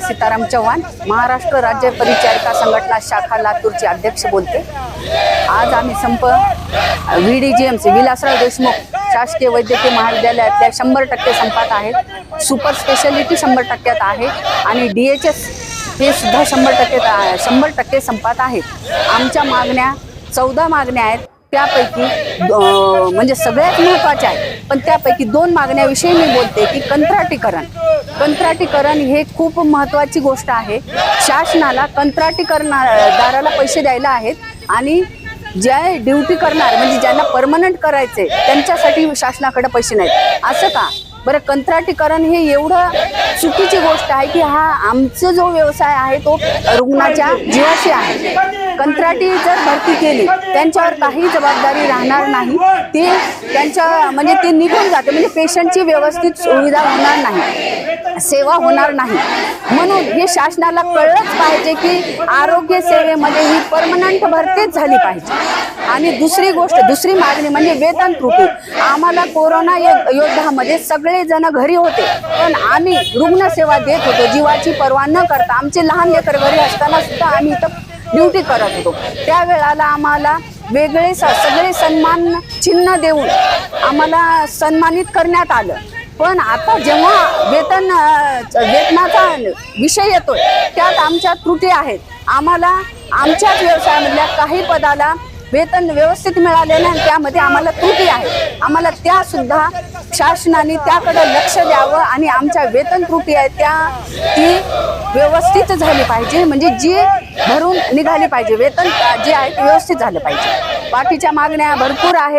सीताराम चव्हाण महाराष्ट्र राज्य परिचारिका संघटना शाखा लातूरचे अध्यक्ष बोलते. आज आम्ही संप V D G M C Vilasrao Deshmukh शासकीय वैद्यकीय महाविद्यालयातल्या शंभर टक्के संपात आहेत. सुपर स्पेशालिटी शंभर टक्क्यात आहे आणि डी एच एस हे सुद्धा शंभर टक्के शंभर टक्के संपात आहेत. आमच्या मागण्या चौदा मागण्या आहेत. त्यापैकी म्हणजे सगळ्यात महत्त्वाच्या आहेत. पण त्यापैकी दोन मागण्याविषयी मी बोलते की कंत्राटीकरण. कंत्राटीकरण हे खूप महत्त्वाची गोष्ट आहे. शासनाला कंत्राटीकरणादाराला पैसे द्यायला आहेत आणि ज्या ड्युटी करणार म्हणजे ज्यांना परमनंट करायचे त्यांच्यासाठी शासनाकडे पैसे नाहीत. असं का? बरं कंत्राटीकरण हे एवढं चुकीची गोष्ट आहे की हा आमचा जो व्यवसाय आहे तो रुग्णाच्या जीवाशी आहे. कंत्राटी जर भरती केली त्यांच्यावर काही जबाबदारी राहणार नाही. ते त्यांच्या म्हणजे ते निघून जाते म्हणजे पेशंटची व्यवस्थित सुविधा होणार नाही सेवा होणार नाही. म्हणून हे शासनाला कळलंच पाहिजे की आरोग्य सेवेमध्ये ही परमनंट भरतीच झाली पाहिजे. आणि दुसरी गोष्ट दुसरी मागणी म्हणजे वेतन त्रुटी. आम्हाला कोरोना यो- योद्धामध्ये सगळेजण घरी होते पण आम्ही रुग्णसेवा देत होतो. जीवाची पर्वा न करता आमचे लहान लेकर घरी असताना सुद्धा आम्ही इथं ड्युटी करत होतो. त्यावेळेला आम्हाला वेगळे स- सगळे सन्मान चिन्ह देऊन आम्हाला सन्मानित करण्यात आलं. पण आता जेव्हा वेतन वेतनाचा विषय येतोय त्यात आमच्या त्रुटी आहेत. आम्हाला आमच्याच व्यवसायामधल्या काही पदाला वेतन व्यवस्थित मिळाले नाही त्यामध्ये आम्हाला त्रुटी आहे. आम्हाला त्या सुद्धा शासनाने त्याकडे लक्ष द्यावं आणि आमच्या वेतन त्रुटी आहे त्या ती व्यवस्थित झाली पाहिजे. म्हणजे जी भरून निघाली पाहिजे वेतन जे आहे ते व्यवस्थित झालं पाहिजे. बाकीच्या मागण्या भरपूर आहेत.